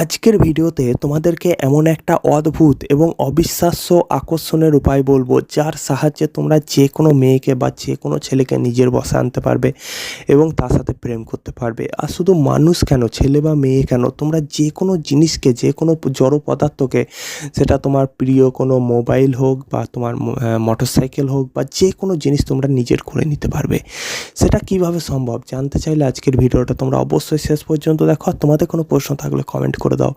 আজকের ভিডিওতে তোমাদেরকে এমন একটা অদ্ভুত এবং অবিশ্বাস্য আকর্ষণের উপায় বলব, যার সাহায্যে তোমরা যে কোনো মেয়েকে বা যে কোনো ছেলেকে নিজের বসে আনতে পারবে এবং তার সাথে প্রেম করতে পারবে। আর শুধু মানুষ কেন, ছেলে বা মেয়ে কেন, তোমরা যে কোনো জিনিসকে, যে কোনো জড় পদার্থকে, সেটা তোমার প্রিয় কোনো মোবাইল হোক বা তোমার মোটর সাইকেল হোক বা যে কোনো জিনিস তোমরা নিজের করে নিতে পারবে। সেটা কীভাবে সম্ভব জানতে চাইলে আজকের ভিডিওটা তোমরা অবশ্যই শেষ পর্যন্ত দেখো। তোমাদের কোনো প্রশ্ন থাকলে কমেন্ট করে দাও।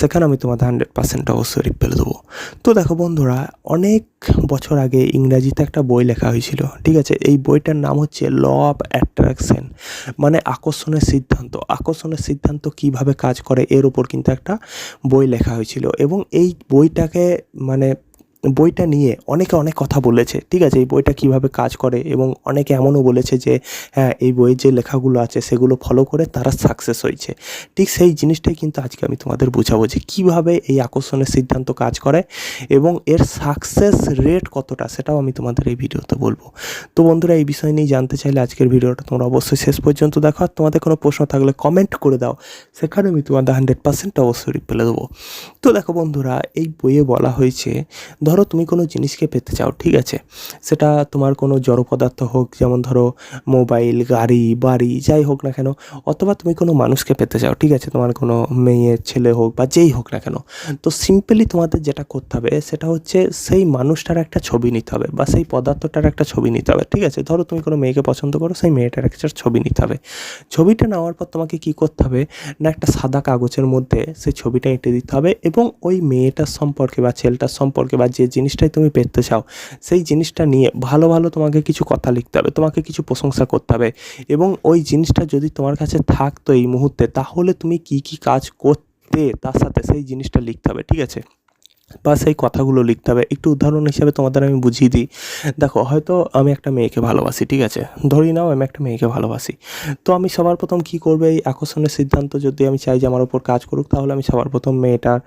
সেখানে আমি তোমাদের হান্ড্রেড পার্সেন্ট অবশ্যই রিপ্লাই দেবো। তো দেখো বন্ধুরা, অনেক বছর আগে ইংরাজিতে একটা বই লেখা হয়েছিল, ঠিক আছে? এই বইটার নাম হচ্ছে ল অফ অ্যাট্রাকশন মানে আকর্ষণের সিদ্ধান্ত। আকর্ষণের সিদ্ধান্ত কীভাবে কাজ করে, এর উপর কিন্তু একটা বই লেখা হয়েছিল। এবং এই বইটাকে মানে বইটা নিয়ে অনেকে অনেক কথা বলেছে, ঠিক আছে? এই বইটা কীভাবে কাজ করে এবং অনেকে এমনও বলেছে যে হ্যাঁ এই বইয়ের যে লেখাগুলো আছে সেগুলো ফলো করে তারা সাকসেস হয়েছে। ঠিক সেই জিনিসটাই কিন্তু আজকে আমি তোমাদের বোঝাবো যে কীভাবে এই আকর্ষণের সিদ্ধান্ত কাজ করে এবং এর সাকসেস রেট কতটা সেটাও আমি তোমাদের এই ভিডিওতে বলব। তো বন্ধুরা, এই বিষয় নিয়ে জানতে চাইলে আজকের ভিডিওটা তোমরা অবশ্যই শেষ পর্যন্ত দেখো। আর তোমাদের কোনো প্রশ্ন থাকলে কমেন্ট করে দাও, সেখানে আমি তোমাদের হান্ড্রেড পার্সেন্ট অবশ্যই রিপ্লাই দেবো। তো দেখো বন্ধুরা, এই বইয়ে বলা হয়েছে ধরো তুমি কোনো জিনিসকে পেতে চাও, ঠিক আছে? সেটা তোমার কোনো জড় পদার্থ হোক, যেমন ধরো মোবাইল, গাড়ি, বাড়ি, যাই হোক না কেন, অথবা তুমি কোনো মানুষকে পেতে চাও, ঠিক আছে? তোমার কোনো মেয়ে ছেলে হোক বা যেই হোক না কেন। তো সিম্পলি তোমাদের যেটা করতে হবে, সেটা হচ্ছে সেই মানুষটার একটা ছবি নিতে হবে বা সেই পদার্থটার একটা ছবি নিতে হবে, ঠিক আছে? ধরো তুমি কোনো মেয়েকে পছন্দ করো, সেই মেয়েটার একটা ছবি নিতে হবে। ছবিটা নেওয়ার পর তোমাকে কী করতে হবে? না, একটা সাদা কাগজের মধ্যে সেই ছবিটা এঁটে দিতে হবে এবং ওই মেয়েটার সম্পর্কে বা ছেলেটার সম্পর্কে বা যে জিনিসটাই তুমি পেতে চাও, সেই জিনিসটা নিয়ে ভালো ভালো তোমাকে কিছু কথা লিখতে হবে, তোমাকে কিছু প্রশংসা করতে হবে এবং ওই জিনিসটা যদি তোমার কাছে থাকতো এই মুহূর্তে, তাহলে তুমি কি কি কাজ করতে তার সাথে সেই জিনিসটা লিখতে হবে, ঠিক আছে? বা সেই কথাগুলো লিখতে হবে। একটু উদাহরণ হিসাবে তোমাদের আমি বুঝিয়ে দিই। দেখো, হয়তো আমি একটা মেয়েকে ভালোবাসি, ঠিক আছে? ধরি নাও আমি একটা মেয়েকে ভালোবাসি। তো আমি সবার প্রথম কী করবে? এই আকর্ষণের সিদ্ধান্ত যদি আমি চাই যে আমার ওপর কাজ করুক, তাহলে আমি সবার প্রথম মেয়েটার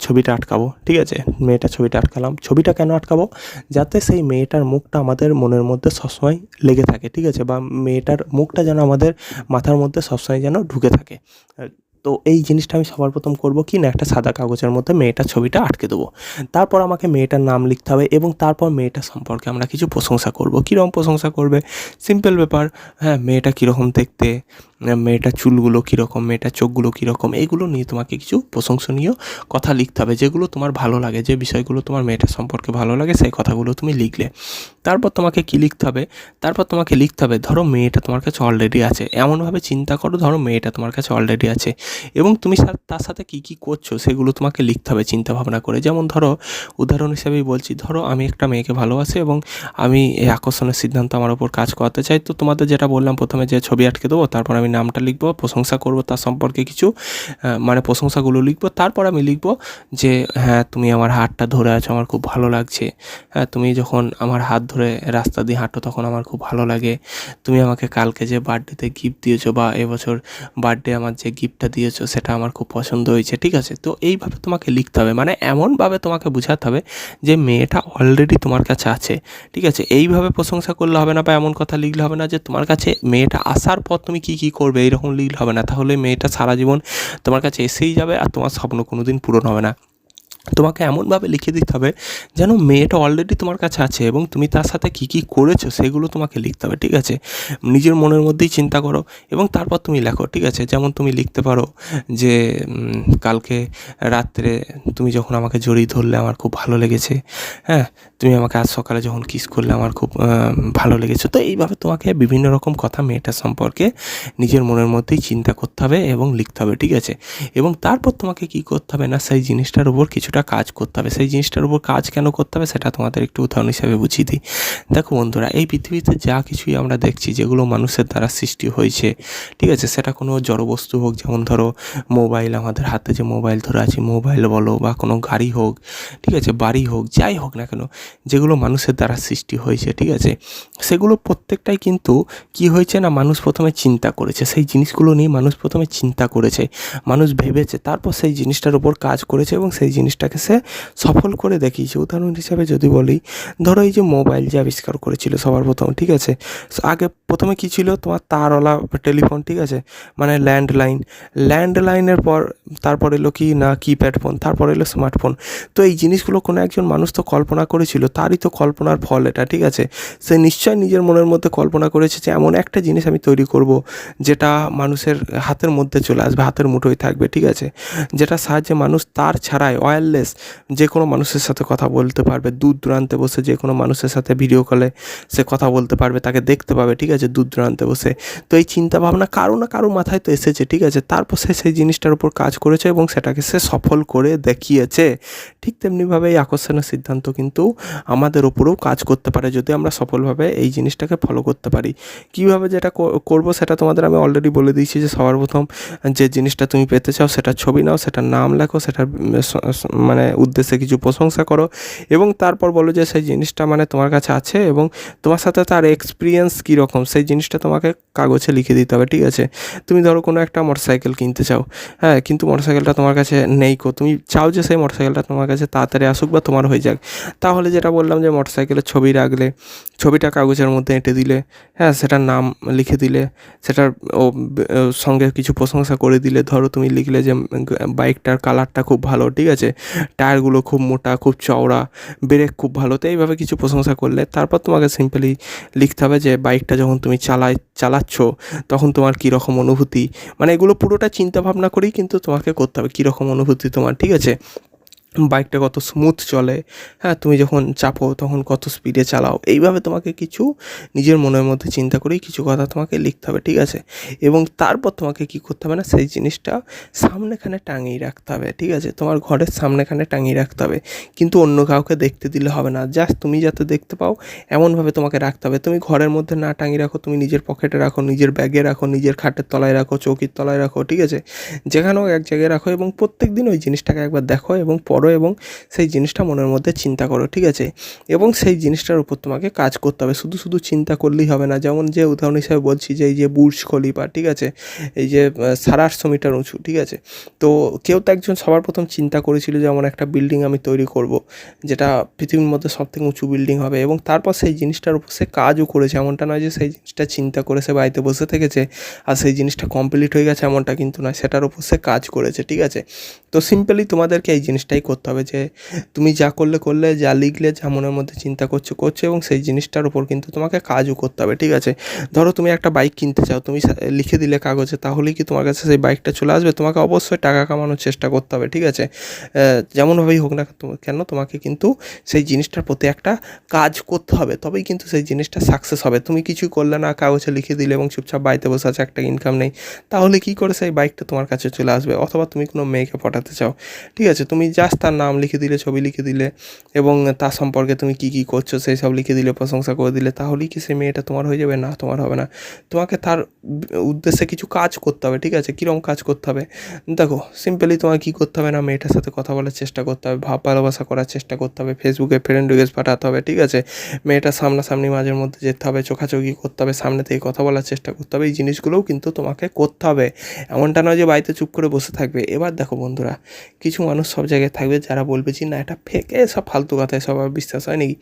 ছবিটা আটকাবো, ঠিক আছে? মেয়েটার ছবিটা আটকালাম। ছবিটা কেন আটকাবো? যাতে সেই মেয়েটার মুখটা আমাদের মনের মধ্যে সবসময় লেগে থাকে, ঠিক আছে? বা মেয়েটার মুখটা যেন আমাদের মাথার মধ্যে সবসময় যেন ঢুকে থাকে। তো এই জিনিসটা আমি সবার প্রথম করব কি না, একটা সাদা কাগজের মধ্যে মেয়েটার ছবিটা আটকে দেবো। তারপর আমাকে মেয়েটার নাম লিখতে হবে এবং তারপর মেয়েটা সম্পর্কে আমরা কিছু প্রশংসা করব। কীরকম প্রশংসা করবে? সিম্পল ব্যাপার হ্যাঁ মেয়েটা কীরকম দেখতে? মেয়েটার চুলগুলো কীরকম, মেয়েটার চোখগুলো কীরকম এইগুলো নিয়ে তোমাকে কিছু প্রশংসনীয় কথা লিখতে হবে, যেগুলো তোমার ভালো লাগে, যে বিষয়গুলো তোমার মেয়েটার সম্পর্কে ভালো লাগে, সেই কথাগুলো তুমি লিখলে। তারপর তোমাকে কী লিখতে হবে? তারপর তোমাকে লিখতে হবে, ধরো মেয়েটা তোমার কাছে অলরেডি আছে, এমনভাবে চিন্তা করো ধরো মেয়েটা তোমার কাছে অলরেডি আছে, এবং তুমি তার সাথে কী কী করছ সেগুলো তোমাকে লিখতে হবে চিন্তা ভাবনা করে। যেমন ধরো, উদাহরণ হিসেবেই বলছি, ধরো আমি একটা মেয়েকে ভালোবাসি এবং আমি এই আকর্ষণের সিদ্ধান্ত আমার ওপর কাজ করাতে চাই, তো তোমাদের যেটা বললাম, প্রথমে যে ছবি আটকে দেবো, তারপর আমি নামটা লিখব, প্রশংসা করব তার সম্পর্কে কিছু মানে প্রশংসাগুলো লিখব। তারপর আমি লিখব যে হ্যাঁ তুমি আমার হাতটা ধরে আছো, আমার খুব ভালো লাগছে। হ্যাঁ তুমি যখন আমার হাত ধরে রাস্তা দিয়ে হাঁটো, তখন আমার খুব ভালো লাগে। তুমি আমাকে কালকে যে বার্থডেতে গিফট দিয়েছ বা এবছর বার্থডে আমার যে গিফটটা দিয়েছ, সেটা আমার খুব পছন্দ হয়েছে। ঠিক আছে? তো এইভাবে তোমাকে লিখতে হবে। মানে এমনভাবে তোমাকে বোঝাতে হবে যে, মেয়েটা অলরেডি তোমার কাছে আছে। ঠিক আছে? এইভাবে প্রশংসা করলে হবে না বা এমন কথা লিখলে হবে না যে, তোমার কাছে মেয়েটা আসার পর তুমি কী কী করবে, এইরকম লিল হবে না। তাহলে মেয়েটা সারা জীবন তোমার কাছে এসেই যাবে আর তোমার স্বপ্ন কোনো দিন পূরণ হবে না। তোমাকে এমনভাবে লিখে দিতে হবে যেন মেয়েটা অলরেডি তোমার কাছে আছে এবং তুমি তার সাথে কী কী করেছ সেগুলো তোমাকে লিখতে হবে, ঠিক আছে? নিজের মনের মধ্যেই চিন্তা করো এবং তারপর তুমি লেখো, ঠিক আছে? যেমন তুমি লিখতে পারো যে কালকে রাত্রে তুমি যখন আমাকে জড়িয়ে ধরলে আমার খুব ভালো লেগেছে হ্যাঁ? তুমি আমাকে আজ সকালে যখন কিস করলে আমার খুব ভালো লেগেছে। তো এইভাবে তোমাকে বিভিন্ন রকম কথা মেয়েটার সম্পর্কে নিজের মনের মধ্যেই চিন্তা করতে হবে এবং লিখতে হবে, ঠিক আছে? এবং তারপর তোমাকে কি করতে হবে না, সেই জিনিসটার উপর কিছুটা কাজ করতে হবে। সেই জিনিসটার উপর কাজ কেন করতে হবে সেটা তোমাদের একটু উদাহরণ হিসাবে বুঝিয়ে দিই। দেখো বন্ধুরা, এই পৃথিবীতে যা কিছুই আমরা দেখছি, যেগুলো মানুষের দ্বারা সৃষ্টি হয়েছে, ঠিক আছে, সেটা কোনো জড়বস্তু হোক, যেমন ধরো মোবাইল, আমাদের হাতে যে মোবাইল ধরে আছে, মোবাইল বলো বা কোনো গাড়ি হোক, ঠিক আছে, বাড়ি হোক, যাই হোক না কেন, যেগুলো মানুষের দ্বারা সৃষ্টি হয়েছে, ঠিক আছে, সেগুলো প্রত্যেকটাই কিন্তু কি হয়েছে না, মানুষ প্রথমে চিন্তা করেছে। সেই জিনিসগুলো নিয়ে মানুষ প্রথমে চিন্তা করেছে, মানুষ ভেবেছে, তারপর সেই জিনিসটার উপর কাজ করেছে এবং সেই জিনিসটা জিনিসটাকে সে সফল করে দেখিয়েছে। উদাহরণ হিসাবে যদি বলি, ধরো এই যে মোবাইল যে আবিষ্কার করেছিল সবার প্রথম, ঠিক আছে? আগে প্রথমে কী ছিল? তোমার তারওয়ালা টেলিফোন, ঠিক আছে? মানে ল্যান্ডলাইন। ল্যান্ডলাইনের পর তারপর এলো কি না, কিপ্যাড ফোন, তারপর এলো স্মার্টফোন। তো এই জিনিসগুলো কোনো একজন মানুষ তো কল্পনা করেছিল, তারই তো কল্পনার ফল এটা, ঠিক আছে? সে নিশ্চয় নিজের মনের মধ্যে কল্পনা করেছে যে এমন একটা জিনিস আমি তৈরি করব, যেটা মানুষের হাতের মধ্যে চলে আসবে, হাতের মুঠোয় থাকবে, ঠিক আছে? যেটা সাহায্যে মানুষ তার ছাড়াই ওয়্যারলেস যে কোনো মানুষের সাথে কথা বলতে পারবে, দূর দূরান্তে বসে যে কোনো মানুষের সাথে ভিডিও কলে সে কথা বলতে পারবে, তাকে দেখতে পাবে, ঠিক আছে, দূর দূরান্তে বসে। তো এই চিন্তা ভাবনা কারও না কারও মাথায় তো এসেছে, ঠিক আছে, তারপর সে সেই জিনিসটার উপর কাজ করেছে এবং সেটাকে সে সফল করে দেখিয়েছে। ঠিক তেমনিভাবে এই আকর্ষণের সিদ্ধান্ত কিন্তু আমাদের উপরেও কাজ করতে পারে, যদি আমরা সফলভাবে এই জিনিসটাকে ফলো করতে পারি। কীভাবে যেটা করব সেটা তোমাদের আমি অলরেডি বলে দিয়েছি যে সবার প্রথম যে জিনিসটা তুমি পেতে চাও, সেটার ছবি নাও, সেটার নাম লেখো, সেটার মানে উদ্দেশ্যে কিছু প্রশংসা করো এবং তারপর বলো যে সেই জিনিসটা মানে তোমার কাছে আছে এবং তোমার সাথে তার এক্সপিরিয়েন্স কীরকম, সেই জিনিসটা তোমাকে কাগজে লিখে দিতে হবে, ঠিক আছে? তুমি ধরো কোনো একটা মোটরসাইকেল কিনতে চাও হ্যাঁ? কিন্তু মোটরসাইকেলটা তোমার কাছে নেই কো, তুমি চাও যে সেই মোটরসাইকেলটা তোমার কাছে তাড়াতাড়ি আসুক বা তোমার হয়ে যাক। তাহলে যেটা বললাম যে মোটরসাইকেলের ছবি রাখলে, ছবিটা কাগজের মধ্যে এঁটে দিলে হ্যাঁ? সেটার নাম লিখে দিলে, সেটার ও সঙ্গে কিছু প্রশংসা করে দিলে, ধরো তুমি লিখলে যে বাইকটার কালারটা খুব ভালো, ঠিক আছে? টায়ারগুলো খুব মোটা, খুব চওড়া, ব্রেক খুব ভালো, তো এইভাবে কিছু প্রশংসা করলে তারপর তোমাকে সিম্পলি লিখতে হবে যে বাইকটা যখন তুমি চালাই, চালাচ্ছ, তখন তোমার কীরকম অনুভূতি? মানে এগুলো পুরোটা চিন্তা ভাবনা করেই কিন্তু তোমাকে করতে হবে, কীরকম অনুভূতি তোমার, ঠিক আছে? বাইকটা কত স্মুথ চলে হ্যাঁ তুমি যখন চাপো তখন কত স্পিডে চালাও। এইভাবে তোমাকে কিছু নিজের মনের মধ্যে চিন্তা করেই কিছু কথা তোমাকে লিখতে হবে, ঠিক আছে? এবং তারপর তোমাকে কি করতে হবে না, সেই জিনিসটা সামনেখানে টাঙিয়ে রাখতে হবে, ঠিক আছে? তোমার ঘরের সামনেখানে টাঙিয়ে রাখতে হবে, কিন্তু অন্য কাউকে দেখতে দিলে হবে না। জাস্ট তুমি যাতে দেখতে পাও, এমনভাবে তোমাকে রাখতে হবে। তুমি ঘরের মধ্যে না টাঙিয়ে রাখো, তুমি নিজের পকেটে রাখো, নিজের ব্যাগে রাখো, নিজের খাটের তলায় রাখো, চৌকির তলায় রাখো, ঠিক আছে? যেখানেও এক জায়গায় রাখো এবং প্রত্যেক দিন ওই জিনিসটাকে একবার দেখো এবং পড়ো এবং সেই জিনিসটা মনের মধ্যে চিন্তা করো, ঠিক আছে? এবং সেই জিনিসটার উপর তোমাকে কাজ করতে হবে। শুধু শুধু চিন্তা করলেই হবে না। যেমন যে উদাহরণ হিসাবে বলছি যে এই যে বুর্জ খলিফা, ঠিক আছে? এই যে সাড়ে আটশো মিটার উঁচু, ঠিক আছে? তো কেউ তো একজন সবার প্রথম চিন্তা করেছিল যে এমন একটা বিল্ডিং আমি তৈরি করব, যেটা পৃথিবীর মধ্যে সব থেকে উঁচু বিল্ডিং হবে এবং তারপর সেই জিনিসটার উপর সে কাজও করেছে। এমনটা নয় যে সেই জিনিসটা চিন্তা করে সে বাড়িতে বসে থেকেছে আর সেই জিনিসটা কমপ্লিট হয়ে গেছে, এমনটা কিন্তু নয়। সেটার উপর সে কাজ করেছে, ঠিক আছে? তো সিম্পলি তোমাদেরকে এই জিনিসটাই করতে হবে যে তুমি যা করলে করলে, যা লিখলে, যা মনের মধ্যে চিন্তা করছ করছ এবং সেই জিনিসটার উপর কিন্তু তোমাকে কাজও করতে হবে, ঠিক আছে? ধরো তুমি একটা বাইক কিনতে চাও, তুমি লিখে দিলে কাগজে, তাহলেই কি তোমার কাছে সেই বাইকটা চলে আসবে? তোমাকে অবশ্যই টাকা কামানোর চেষ্টা করতে হবে, ঠিক আছে? যেমনভাবেই হোক না কেন তোমাকে কিন্তু সেই জিনিসটার প্রতি একটা কাজ করতে হবে, তবেই কিন্তু সেই জিনিসটা সাকসেস হবে। তুমি কিছুই করলে না, কাগজে লিখে দিলে এবং চুপচাপ বাড়িতে বসে আছে, একটা ইনকাম নেই, তাহলে কি করে সেই বাইকটা তোমার কাছে চলে আসবে? অথবা তুমি কোনো মেয়েকে পটাতে চাও, ঠিক আছে? তুমি জাস্ট তার নাম লিখে দিলে, ছবি লিখে দিলে এবং তার সম্পর্কে তুমি কী কী করছ, সেই সব লিখে দিলে, প্রশংসা করে দিলে, তাহলেই কি সেই মেয়েটা তোমার হয়ে যাবে? না, তোমার হবে না। তোমাকে তার উদ্দেশ্যে কিছু কাজ করতে হবে, ঠিক আছে? কীরকম কাজ করতে হবে? দেখো সিম্পলি তোমার কী করতে হবে না, মেয়েটার সাথে কথা বলার চেষ্টা করতে হবে, ভাব ভালোবাসা করার চেষ্টা করতে হবে ফেসবুকে ফ্রেন্ড রিকোয়েস্ট পাঠাতে হবে, ঠিক আছে? মেয়েটার সামনাসামনি মাঝের মধ্যে যেতে হবে, চোখাচোখি করতে হবে, সামনে থেকে কথা বলার চেষ্টা করতে হবে, এই জিনিসগুলোও কিন্তু তোমাকে করতে হবে। এমনটা নয় যে বাড়িতে চুপ করে বসে থাকবে। এবার দেখো বন্ধুরা, কিছু মানুষ সব জায়গায় থাকবে যারা বলবে যে না, এটা ফেক সব ফালতু সব আর বিশ্বাস হয় নাকি?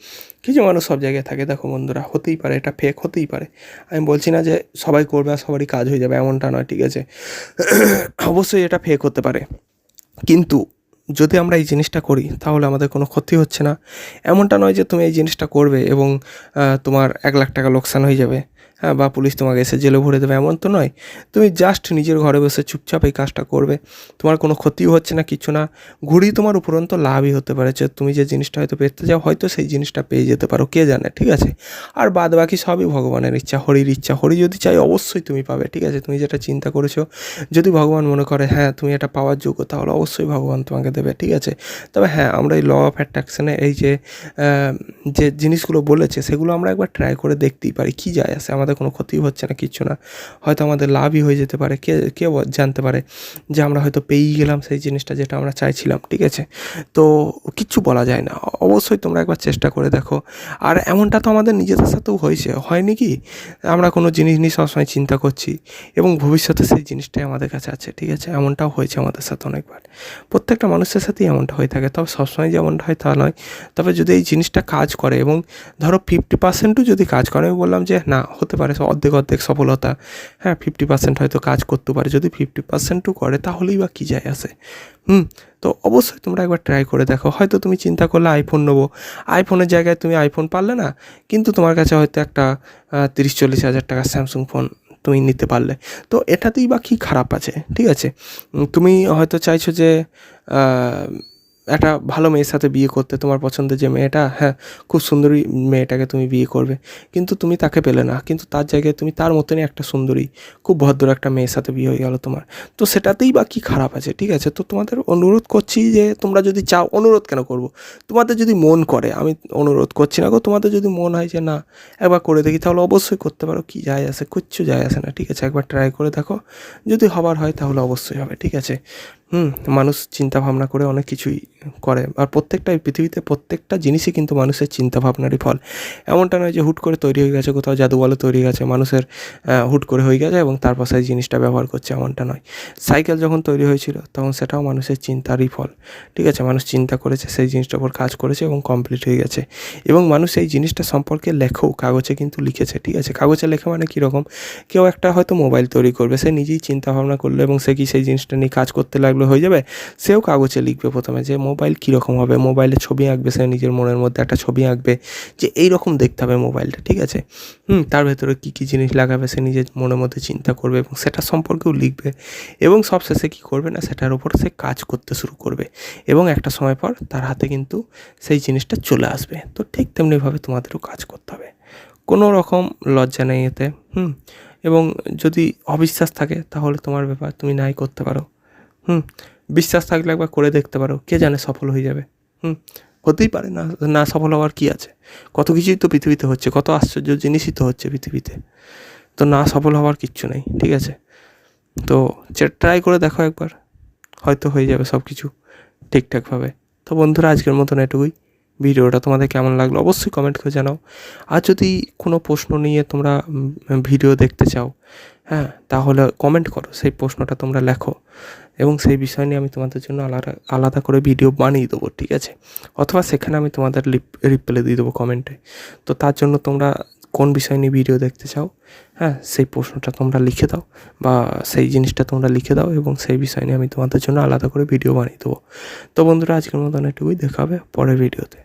কিছু মানুষ সব জায়গায় থাকে, দেখো বন্ধুরা, হতেই পারে, এটা ফেক হতেই পারে। আমি বলছি না যে সবাই করবে আর সবারই কাজ হয়ে যাবে, এমনটা নয়, ঠিক আছে? অবশ্যই এটা ফেক হতে পারে। কিন্তু যদি আমরা এই জিনিসটা করি, তাহলে আমাদের কোনো ক্ষতি হচ্ছে না। এমনটা নয় যে তুমি এই জিনিসটা করবে এবং তোমার এক লাখ টাকা লোকসান হয়ে যাবে। বা পুলিশ তোমাকে এসে জেলে ভরে দেবে, এমন তো নয়। তুমি জাস্ট নিজের ঘরে বসে চুপচাপ এই কাজটা করবে। তোমার কোনো ক্ষতিও হচ্ছে না, কিছু না। ঘুরি তোমার উপরন্ত লাভই হতে পারে। যে তুমি যে জিনিসটা হয়তো পেতে যাও হয়তো সেই জিনিসটা পেয়ে যেতে পারো, কে জানে, ঠিক আছে? আর বাদ বাকি সবই ভগবানের ইচ্ছা, হরির ইচ্ছা। হরি যদি চাই অবশ্যই তুমি পাবে, ঠিক আছে? তুমি যেটা চিন্তা করেছ, যদি ভগবান মনে করে হ্যাঁ তুমি এটা পাওয়ার যোগ্য তাহলে অবশ্যই ভগবান তোমাকে দেবে, ঠিক আছে? তবে হ্যাঁ আমরা এই ল অফ অ্যাট্রাকশনে এই যে যে জিনিসগুলো বলেছে, সেগুলো আমরা একবার ট্রাই করে দেখতেই পারি, কী যায় আসে আমাদের আমাদের কোনো ক্ষতিও হচ্ছে না, কিচ্ছু না। হয়তো আমাদের লাভই হয়ে যেতে পারে, কে কে ব- জানতে পারে যে আমরা হয়তো পেয়েই গেলাম সেই জিনিসটা যেটা আমরা চাইছিলাম, ঠিক আছে? তো কিচ্ছু বলা যায় না। অবশ্যই তোমরা একবার চেষ্টা করে দেখো। আর এমনটা তো আমাদের নিজেদের সাথেও হয়েছে। হয়নি কি? আমরা কোনো জিনিস নিয়ে সবসময় চিন্তা করছি এবং ভবিষ্যতে সেই জিনিসটাই আমাদের কাছে আছে, ঠিক আছে? এমনটাও হয়েছে আমাদের সাথে অনেকবার। প্রত্যেকটা মানুষের সাথেই এমনটা হয়ে থাকে। তবে সবসময় যেমনটা হয় তা নয়। তবে যদি এই জিনিসটা কাজ করে এবং ধরো ফিফটি পার্সেন্টও যদি কাজ করে, আমি বললাম যে না, হতে পারে অর্ধেক অর্ধেক সফলতা। হ্যাঁ ফিফটি পার্সেন্ট হয়তো কাজ করতে পারে, যদি ফিফটি পার্সেন্টও করে, তাহলেই বা কী যায় আসে হুম, তো অবশ্যই তোমরা একবার ট্রাই করে দেখো। হয়তো তুমি চিন্তা করলে আইফোন নেব। আইফোনের জায়গায় তুমি আইফোন পারলে না, কিন্তু তোমার কাছে হয়তো একটা তিরিশ চল্লিশ হাজার টাকার স্যামসুং ফোন তুমি নিতে পারলে। তো এটাতেই বা কী খারাপ আছে, ঠিক আছে? তুমি হয়তো চাইছো যে একটা ভালো মেয়ের সাথে বিয়ে করতে তোমার পছন্দের যে মেয়েটা হ্যাঁ খুব সুন্দরী মেয়েটাকে তুমি বিয়ে করবে। কিন্তু তুমি তাকে পেলে না। কিন্তু তার জায়গায় তুমি তার মতনই একটা সুন্দরী, খুব ভদ্র একটা মেয়ের সাথে বিয়ে হয়ে গেল তোমার। তো সেটাতেই বা কী খারাপ আছে, ঠিক আছে? তো তোমাদের অনুরোধ করছি যে তোমরা যদি চাও, অনুরোধ কেন করব? তোমাদের যদি মন করে, আমি অনুরোধ করছি না গো, তোমাদের যদি মন হয় যে না, একবার করে দেখি, তাহলে অবশ্যই করতে পারো। কী যায় আসে, কিচ্ছু যায় আসে না, ঠিক আছে? একবার ট্রাই করে দেখো। যদি হবার হয়, তাহলে অবশ্যই হবে, ঠিক আছে? হুম, মানুষ চিন্তা ভাবনা করে অনেক কিছুই করে। আর প্রত্যেকটা পৃথিবীতে প্রত্যেকটা জিনিসই কিন্তু মানুষের চিন্তা ভাবনারই ফল। এমনটা নয় যে হুট করে তৈরি হয়ে গেছে, কোথাও জাদু তৈরি হয়ে গেছে, মানুষের হুট করে হয়ে গেছে এবং তারপর সেই জিনিসটা ব্যবহার করছে, এমনটা নয়। সাইকেল যখন তৈরি হয়েছিল, তখন সেটাও মানুষের চিন্তারই ফল। ঠিক আছে, মানুষ চিন্তা করেছে, সেই জিনিসটার উপর কাজ করেছে এবং কমপ্লিট হয়ে গেছে। এবং মানুষ এই জিনিসটা সম্পর্কে লেখেও কাগজে কিন্তু লিখেছে, ঠিক আছে? কাগজে লেখা মানে কীরকম? কেউ একটা হয়তো মোবাইল তৈরি করবে, সে নিজেই চিন্তা ভাবনা করল এবং সে কি সেই জিনিসটা নিয়ে কাজ করতে লাগল? হয়ে যাবে, সেও কাগজে লিখবে প্রথমে যে মোবাইল কীরকম হবে, মোবাইলে ছবি আঁকবে সে নিজের মনের মধ্যে একটা ছবি আঁকবে, যে এই রকম দেখতে হবে মোবাইলটা, ঠিক আছে? হুম, তার ভেতরে কী কী জিনিস লাগাবে সে নিজের মনের মধ্যে চিন্তা করবে এবং সেটা সম্পর্কেও লিখবে এবং সবশেষে কী করবে না, সেটার উপর সে কাজ করতে শুরু করবে এবং একটা সময় পর তার হাতে কিন্তু সেই জিনিসটা চলে আসবে। তো ঠিক তেমনিভাবে তোমাদেরও কাজ করতে হবে। কোনো রকম লজ্জা নেই এতে, হুম, এবং যদি অবিশ্বাস থাকে তাহলে তোমার ব্যাপার তুমি নাই করতে পারো। হুম, বিশ্বাস থাকলে একবার করে দেখতে পারো, কে জানে সফল হয়ে যাবে। হুম, হতেই পারে না না সফল হওয়ার কী আছে? কত কিছুই তো পৃথিবীতে হচ্ছে, কত আশ্চর্য জিনিসই তো হচ্ছে পৃথিবীতে। তো না সফল হওয়ার কিচ্ছু নেই, ঠিক আছে? তো ট্রাই করে দেখো একবার, হয়তো হয়ে যাবে সব কিছু ঠিকঠাকভাবে। তো বন্ধুরা, আজকের মতন এটুকুই। ভিডিওটা তোমাদের কেমন লাগল অবশ্যই কমেন্ট করে জানাও। আর যদি কোনো প্রশ্ন নিয়ে তোমরা ভিডিও দেখতে চাও হ্যাঁ তাহলে কমেন্ট করো, সেই প্রশ্নটা তোমরা লেখো। এবং সেই বিষয় নিয়ে আমি তোমাদের জন্য আলাদা আলাদা করে ভিডিও বানিয়ে দেবো, ঠিক আছে? অথবা সেখানে আমি তোমাদের লিপ রিপ্লাই দিয়ে দেবো কমেন্টে তো তার জন্য তোমরা কোন বিষয় নিয়ে ভিডিও দেখতে চাও হ্যাঁ সেই প্রশ্নটা তোমরা লিখে দাও বা সেই জিনিসটা তোমরা লিখে দাও এবং সেই বিষয় নিয়ে আমি তোমাদের জন্য আলাদা করে ভিডিও বানিয়ে দেবো। তো বন্ধুরা, আজকের মতন এটুকুই, দেখা হবে পরের ভিডিওতে